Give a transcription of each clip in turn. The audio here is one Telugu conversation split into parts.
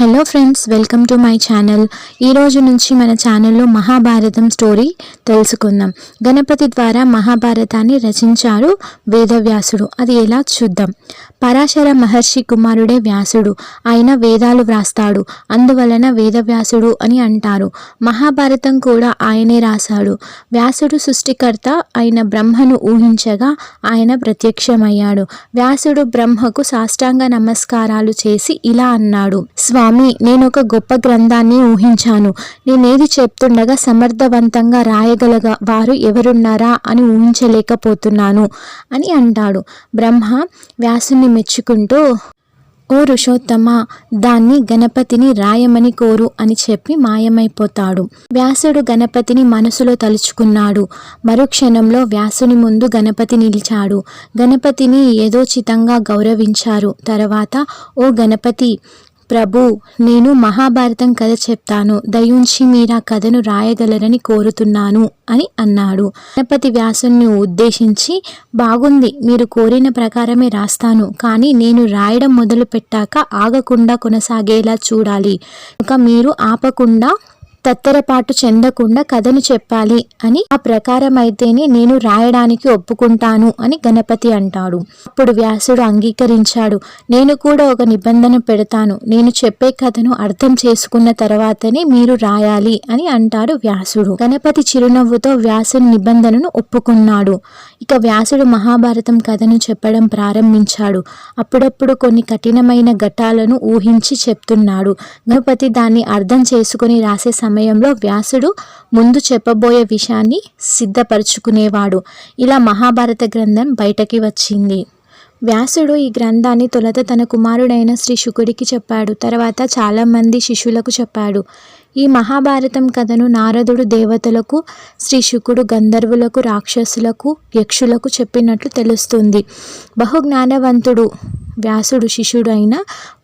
Hello friends welcome to my channel ఈ రోజు నుంచి మన ఛానల్లో మహాభారతం స్టోరీ తెలుసుకుందాం. గణపతి ద్వారా మహాభారతాన్ని రచించారు వేదవ్యాసుడు. అది ఎలా చూద్దాం? పరాశర మహర్షి కుమారుడే వ్యాసుడు. ఆయన వేదాలు వ్రాస్తాడు. అందువలన వేదవ్యాసుడు అని అంటారు. మహాభారతం కూడా ఆయనే రాశాడు. వ్యాసుడు సృష్టికర్త ఆయన బ్రహ్మను ఊహించగా ఆయన ప్రత్యక్షమయ్యాడు. వ్యాసుడు బ్రహ్మకు సాష్టాంగ నమస్కారాలు చేసి ఇలా అన్నాడు. స్వామి నేను ఒక గొప్ప గ్రంథాన్ని ఊహించాను. నేనేది చెప్తుండగా సమర్థవంతంగా రాయగలగా వారు ఎవరున్నారా అని ఊహించలేకపోతున్నాను అని అంటాడు. బ్రహ్మ వ్యాసుని మెచ్చుకుంటూ ఓ ఋషోత్తమ దాన్ని గణపతిని రాయమని కోరు అని చెప్పి మాయమైపోతాడు. వ్యాసుడు గణపతిని మనసులో తలుచుకున్నాడు. మరుక్షణంలో వ్యాసుని ముందు గణపతి నిలిచాడు. గణపతిని ఏదోచితంగా గౌరవించారు. తర్వాత ఓ గణపతి ప్రభు నేను మహాభారతం కథ చెప్తాను. దయుంచి మీరు ఆ కథను రాయగలరని కోరుతున్నాను అని అన్నాడు. గణపతి వ్యాసుని ఉద్దేశించి బాగుంది మీరు కోరిన ప్రకారమే రాస్తాను కానీ నేను రాయడం మొదలు పెట్టాక ఆగకుండా కొనసాగేలా చూడాలి. ఇంకా మీరు ఆపకుండా తత్తరపాటు చెందకుండా కథను చెప్పాలి అని ఆ ప్రకారం అయితేనే నేను రాయడానికి ఒప్పుకుంటాను అని గణపతి అంటాడు. అప్పుడు వ్యాసుడు అంగీకరించాడు. నేను కూడా ఒక నిబంధన పెడతాను. నేను చెప్పే కథను అర్థం చేసుకున్న తర్వాతనే మీరు రాయాలి అని అంటాడు వ్యాసుడు. గణపతి చిరునవ్వుతో వ్యాసుని నిబంధనను ఒప్పుకున్నాడు. ఇక వ్యాసుడు మహాభారతం కథను చెప్పడం ప్రారంభించాడు. అప్పుడప్పుడు కొన్ని కఠినమైన ఘట్టాలను ఊహించి చెప్తున్నాడు. గణపతి దాన్ని అర్థం చేసుకుని రాసే సమయంలో వ్యాసుడు ముందు చెప్పబోయే విషయాన్ని సిద్ధపరచుకునేవాడు. ఇలా మహాభారత గ్రంథం బయటకి వచ్చింది. వ్యాసుడు ఈ గ్రంథాన్ని తొలత తన కుమారుడైన శ్రీ శుకుడికి చెప్పాడు. తర్వాత చాలామంది శిష్యులకు చెప్పాడు. ఈ మహాభారతం కథను నారదుడు దేవతలకు శ్రీ శుకుడు గంధర్వులకు రాక్షసులకు యక్షులకు చెప్పినట్లు తెలుస్తుంది. బహుజ్ఞానవంతుడు వ్యాసుడు శిష్యుడు అయిన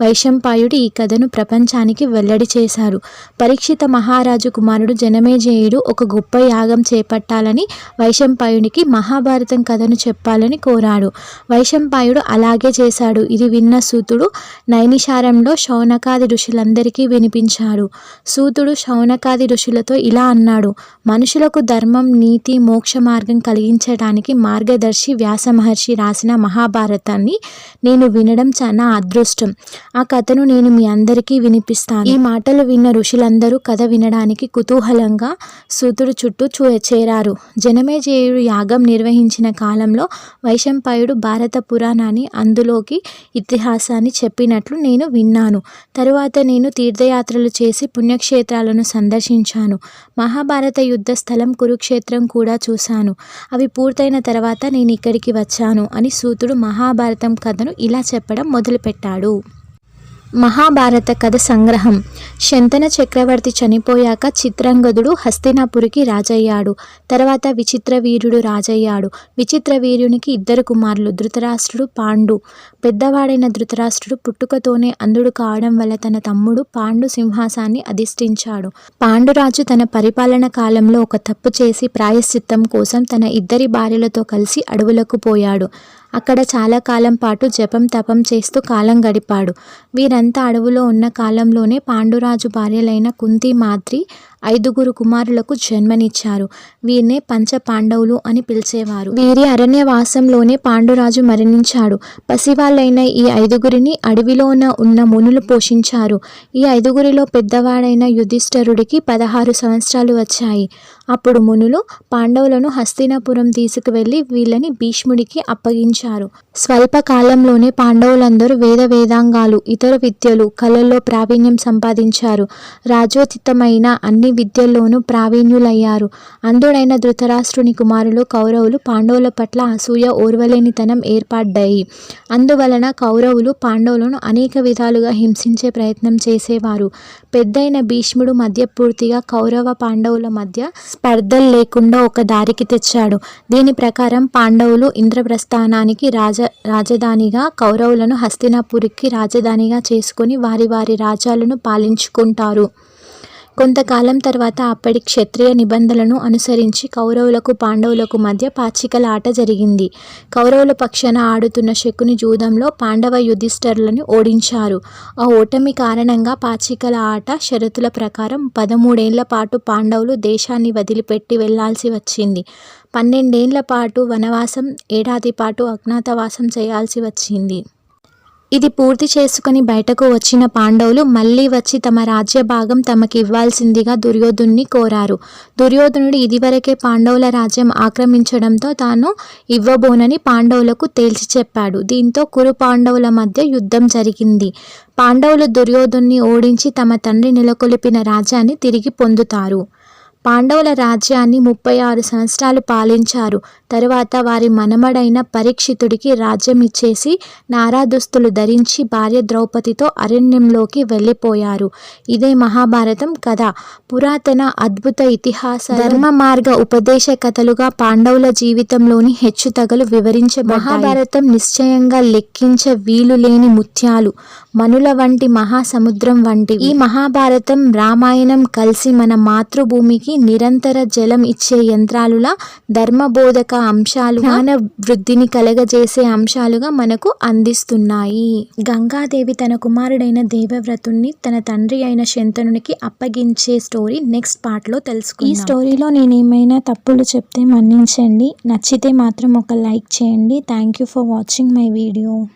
వైశంపాయుడు ఈ కథను ప్రపంచానికి వెల్లడి చేశారు. పరీక్షిత మహారాజు కుమారుడు జనమేజయుడు ఒక గొప్ప యాగం చేపట్టాలని వైశంపాయునికి మహాభారతం కథను చెప్పాలని కోరాడు. వైశంపాయుడు అలాగే చేశాడు. ఇది విన్న సూతుడు నైనిషారంలో శౌనకాది ఋషులందరికీ వినిపించాడు. సూతుడు శౌనకాది ఋషులతో ఇలా అన్నాడు మనుషులకు ధర్మం నీతి మోక్ష మార్గం కలిగించడానికి మార్గదర్శి వ్యాస మహర్షి రాసిన మహాభారతాన్ని నేను వినడం చాలా అదృష్టం. ఆ కథను నేను మీ అందరికీ వినిపిస్తాను. ఈ మాటలు విన్న ఋషులందరూ కథ వినడానికి కుతూహలంగా సూతుడు చుట్టూ చూ చేరారు. జనమేజయుడు యాగం నిర్వహించిన కాలంలో వైశంపాయుడు భారత పురాణాన్ని అందులోకి ఇతిహాసాన్ని చెప్పినట్లు నేను విన్నాను. తరువాత నేను తీర్థయాత్రలు చేసి పుణ్యక్షేత్రాలను సందర్శించాను. మహాభారత యుద్ధ స్థలం కురుక్షేత్రం కూడా చూశాను. అవి పూర్తయిన తర్వాత నేను ఇక్కడికి వచ్చాను అని సూతుడు మహాభారతం కథను ఇలా చెప్పడం మొదలుపెట్టాడు. మహాభారత కథ సంగ్రహం. శంతన చక్రవర్తి చనిపోయాక చిత్రంగదుడు హస్తినాపురికి రాజయ్యాడు. తర్వాత విచిత్ర వీరుడు రాజయ్యాడు. విచిత్ర వీరునికి ఇద్దరు కుమారులు ధృతరాష్ట్రుడు పాండు. పెద్దవాడైన ధృతరాష్ట్రుడు పుట్టుకతోనే అంధుడు కావడం వల్ల తన తమ్ముడు పాండు సింహాసాన్ని అధిష్ఠించాడు. పాండురాజు తన పరిపాలన కాలంలో ఒక తప్పు చేసి ప్రాయశ్చిత్తం కోసం తన ఇద్దరి భార్యలతో కలిసి అడవులకు పోయాడు. అక్కడ చాలా కాలం పాటు జపం తపం చేస్తూ కాలం గడిపాడు. వీరంతా అడవులో ఉన్న కాలంలోనే పాండురాజు భార్యలైన కుంతి మాద్రి ఐదుగురు కుమారులకు జన్మనిచ్చారు. వీరినే పంచ పాండవులు అని పిలిచేవారు. వీరి అరణ్యవాసంలోనే పాండురాజు మరణించాడు. పసివాళ్ళైన ఈ ఐదుగురిని అడవిలోన ఉన్న మునులు పోషించారు. ఈ ఐదుగురిలో పెద్దవాడైన యుధిష్ఠరుడికి పదహారు సంవత్సరాలు వచ్చాయి. అప్పుడు మునులు పాండవులను హస్తినాపురం తీసుకువెళ్ళి వీళ్ళని భీష్ముడికి అప్పగించారు. స్వల్పకాలంలోనే పాండవులందరూ వేద వేదాంగాలు ఇతర విద్యలు కళల్లో ప్రావీణ్యం సంపాదించారు. రాజోచితమైన అన్ని విద్యల్లోనూ ప్రావీణ్యులయ్యారు. అంధుడైన ధృతరాష్ట్రుని కుమారులు కౌరవులు పాండవుల పట్ల అసూయ ఓర్వలేనితనం ఏర్పడ్డాయి. అందువలన కౌరవులు పాండవులను అనేక విధాలుగా హింసించే ప్రయత్నం చేసేవారు. పెద్దయిన భీష్ముడు మధ్య పూర్తిగా కౌరవ పాండవుల మధ్య స్పర్ధలు లేకుండా ఒక దారికి తెచ్చాడు. దీని ప్రకారం పాండవులు ఇంద్రప్రస్థానానికి రాజ రాజధానిగా కౌరవులను హస్తినాపురికి రాజధానిగా చేసుకొని వారి వారి రాజ్యాలను పాలించుకుంటారు. కొంతకాలం తర్వాత అప్పటి క్షత్రియ నిబంధనలను అనుసరించి కౌరవులకు పాండవులకు మధ్య పాచికల ఆట జరిగింది. కౌరవుల పక్షాన ఆడుతున్న శకుని జూదంలో పాండవ యుధిష్ఠరులను ఓడించారు. ఆ ఓటమి కారణంగా పాచికల ఆట షరతుల ప్రకారం పదమూడేళ్ళ పాటు పాండవులు దేశాన్ని వదిలిపెట్టి వెళ్ళాల్సి వచ్చింది. పన్నెండేళ్ళ పాటు వనవాసం ఏడాది పాటు అజ్ఞాతవాసం చేయాల్సి వచ్చింది. ఇది పూర్తి చేసుకుని బయటకు వచ్చిన పాండవులు మళ్ళీ వచ్చి తమ రాజ్య భాగం తమకి ఇవ్వాల్సిందిగా దుర్యోధుణ్ణి కోరారు. దుర్యోధనుడు ఇదివరకే పాండవుల రాజ్యం ఆక్రమించడంతో తాను ఇవ్వబోనని పాండవులకు తేల్చి చెప్పాడు. దీంతో కురు పాండవుల మధ్య యుద్ధం జరిగింది. పాండవులు దుర్యోధుణ్ణి ఓడించి తమ తండ్రి నెలకొల్పిన రాజ్యాన్ని తిరిగి పొందుతారు. పాండవుల రాజ్యాన్ని ముప్పై ఆరు సంవత్సరాలు పాలించారు. తరువాత వారి మనమడైన పరీక్షితుడికి రాజ్యం ఇచ్చేసి నారాదుస్తులు ధరించి భార్య ద్రౌపదితో అరణ్యంలోకి వెళ్ళిపోయారు. ఇదే మహాభారతం కథ. పురాతన అద్భుత ఇతిహాస ధర్మ మార్గ ఉపదేశ కథలుగా పాండవుల జీవితంలోని హెచ్చుతగలు వివరించే మహాభారతం నిశ్చయంగా లెక్కించ వీలు లేని ముత్యాలు. మనుల వంటి మహాసముద్రం వంటి ఈ మహాభారతం రామాయణం కలిసి మన మాతృభూమికి నిరంతర జలం ఇచ్చే యంత్రాలులా ధర్మబోధక అంశాలు జ్ఞాన వృద్ధిని కలగజేసే అంశాలుగా మనకు అందిస్తున్నాయి. గంగాదేవి తన కుమారుడైన దేవవ్రతుణ్ణి తన తండ్రి అయిన శంతనునికి అప్పగించే స్టోరీ నెక్స్ట్ పార్ట్లో తెలుసుకుందాం. ఈ స్టోరీలో నేను ఏమైనా తప్పులు చెప్తే మన్నించండి. నచ్చితే మాత్రం ఒక లైక్ చేయండి. Thank you for watching my video.